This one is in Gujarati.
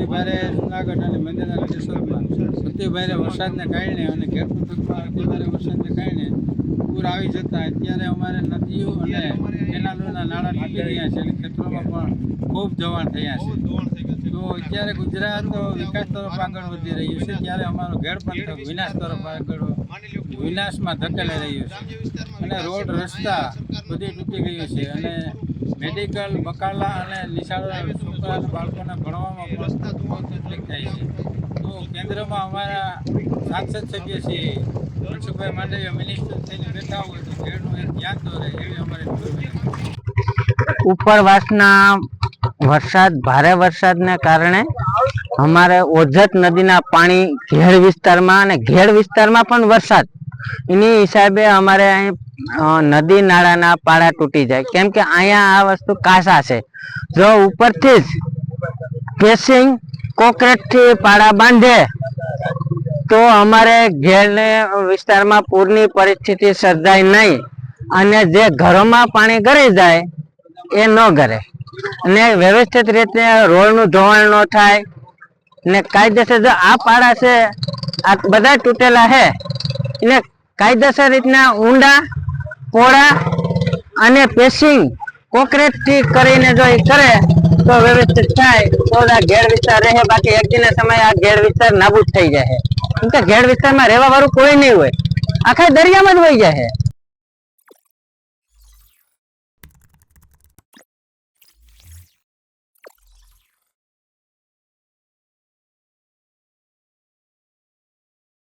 અતિ ભારે જુનાગઢ અને મંદિરના અતિ ભારે વરસાદને કારણે અને ઘેર પંથકમાં અતિભારે વરસાદને કારણે પૂર આવી જતા અત્યારે અમારે નદીઓ અને કેનાલોના નાળા નીકળી રહ્યા છે અને ખેતરોમાં પણ ખૂબ જવાન થયા છે. તો અત્યારે ગુજરાત વિકાસ તરફ આગળ વધી રહ્યું છે. ત્યારે અમારો ઘેર પણ વિનાશ તરફ આગળ વિનાશમાં ધકેલાઈ રહ્યું છે. અને રોડ રસ્તા બધી તૂટી ગયું છે. અને મેડિકલ બકાલા અને નિશાળો છોકરા અને બાળકોને ભણવામાં બહુ તકલીફ થાય છે. તો કેન્દ્રમાં અમારા સાંસદ સભ્ય છે મનસુખભાઈ માંડવીયા મિનિસ્ટર થઈને બેઠા હોય તો ખેડનું એક ધ્યાન દોરે એવી અમારી ઉપરવાસના વરસાદ ભારે વરસાદને કારણે અમારે ઓજત નદીના પાણી ઘેડ વિસ્તારમાં અને ઘેડ વિસ્તારમાં પણ વરસાદ. એની હિસાબે અમારે અહીં નદી નાળાના પાળા તૂટી જાય. કેમ કે અહીંયા આ વસ્તુ કાસા છે. જો ઉપરથી જ કેસિંગ કોકરેટથી પાળા બાંધે, તો અમારે ઘેરને વિસ્તારમાં પૂરની પરિસ્થિતિ સર્જાય નહીં અને જે ઘરોમાં પાણી ગળી જાય, એ ન ગરે. અને વ્યવસ્થિત રીતે રોડનું ધોવાણ ન થાય ને કાયદેસર જો આ પાડા છે, આ બધા તૂટેલા છે, એને કાયદેસર રીતના ઊંડા પોળા અને પેસિંગ કોન્ક્રીટથી કરીને જો એ કરે, તો વ્યવસ્થિત થાય, તો આ ઘેર વિસ્તાર રહે. બાકી એક દિને સમય આ ઘેર વિસ્તાર નાબૂદ થઈ જાય. કેમ કે ઘેર વિસ્તારમાં રહેવા વાળું કોઈ નહીં હોય. આખા દરિયામાં જ વહી જાય.